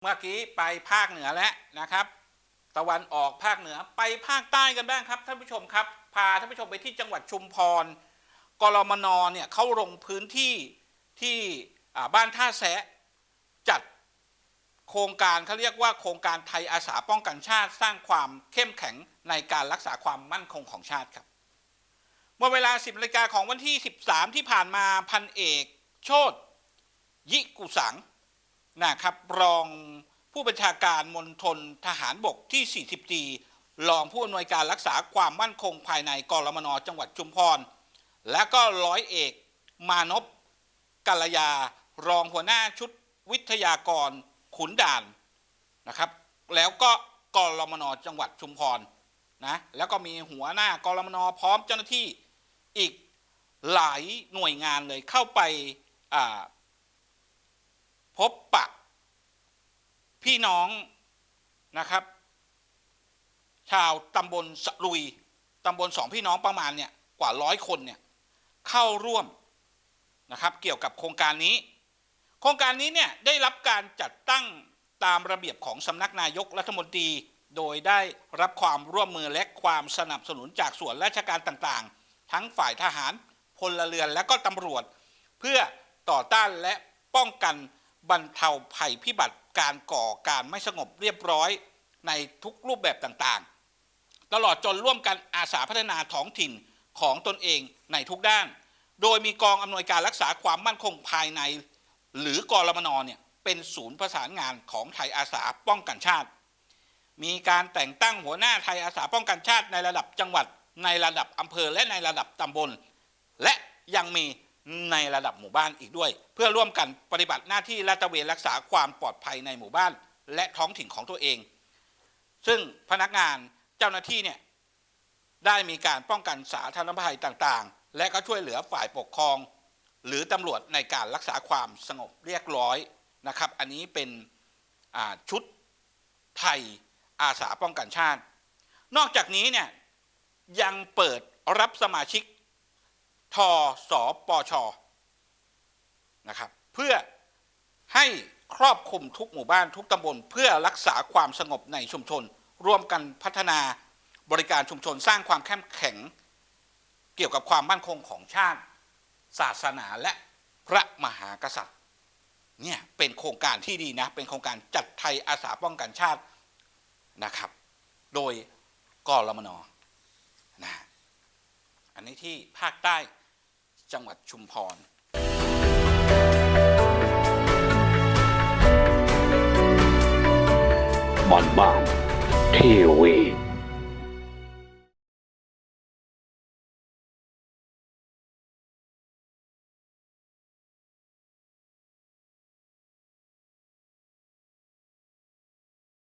เมื่อกี้ไปภาคเหนือแล้วนะครับ ตะวันออกภาคเหนือไปภาคใต้กันบ้างครับท่านผู้ชมครับ พาท่านผู้ชมไปที่จังหวัดชุมพรกรมนเนี่ยเขาลงพื้นที่ที่บ้านท่าแซะจัดโครงการเขาเรียกว่าโครงการไทยอาสาป้องกันชาติสร้างความเข้มแข็งในการรักษาความมั่นคงของชาติครับ เมื่อเวลา 10นาฬิกาของวันที่ 13 ที่ผ่านมาพันเอก โชตยิกุสัง นะครับรองผู้บัญชาการมณฑลทหารบกที่ 44 รองผู้อำนวยการรักษาความมั่นคงภายในกรมนจังหวัดชุมพร และก็ร้อยเอกมานพกัลยา รองหัวหน้าชุดวิทยากรขุนด่านนะครับ แล้วก็กรมนจังหวัดชุมพรนะแล้วก็มีหัวหน้ากรมนพร้อมเจ้าหน้าที่อีกหลายหน่วยงานเลยเข้าไปอ่า พบปะ พี่น้องนะครับ ชาวตำบลสลุยตำบลสองพี่น้องประมาณเนี่ยกว่าร้อยคนเนี่ยเข้าร่วมนะครับเกี่ยวกับโครงการนี้ โครงการนี้เนี่ยได้รับการจัดตั้งตามระเบียบของสำนักนายกรัฐมนตรี โดยได้รับความร่วมมือและความสนับสนุนจากส่วนราชการต่างๆ ทั้งฝ่ายทหารพลเรือนและก็ตำรวจ เพื่อต่อต้านและป้องกัน บรรเทาภัยพิบัติการก่อการไม่สงบเรียบร้อยในทุกรูปแบบต่างๆ ตลอดจนร่วมกันอาสาพัฒนาท้องถิ่นของตนเองในทุกด้าน โดยมีกองอำนวยการรักษาความมั่นคงภายใน หรือกรมนเนี่ยเป็นศูนย์ประสานงานของไทยอาสาป้องกันชาติ มีการแต่งตั้งหัวหน้าไทยอาสาป้องกันชาติในระดับจังหวัดในระดับอำเภอและในระดับตำบล และยังมี ในระดับหมู่บ้านอีกด้วย เพื่อร่วมกันปฏิบัติหน้าที่ลาดตระเวนรักษาความปลอดภัยในหมู่บ้าน และท้องถิ่นของตัวเอง ซึ่งพนักงานเจ้าหน้าที่เนี่ยได้มีการป้องกันสาธารณภัยต่างๆ และก็ช่วยเหลือฝ่ายปกครอง หรือตำรวจในการรักษาความสงบเรียบร้อยนะครับ อันนี้เป็นชุดไทยอาสาป้องกันชาติ นอกจากนี้เนี่ยยังเปิดรับสมาชิก ทสปชนะครับ เพื่อให้ครอบคลุมทุกหมู่บ้านทุกตำบล เพื่อรักษาความสงบในชุมชน ร่วมกันพัฒนาบริการชุมชนสร้างความเข้มแข็ง เกี่ยวกับความมั่นคงของชาติ ศาสนาและพระมหากษัตริย์เนี่ยเป็นโครงการที่ดีนะ เป็นโครงการจัดไทยอาสาป้องกันชาตินะครับ โดยกรมนนะอันนี้ที่ภาคใต้ จังหวัดชุมพรบ้านบ้านทีวี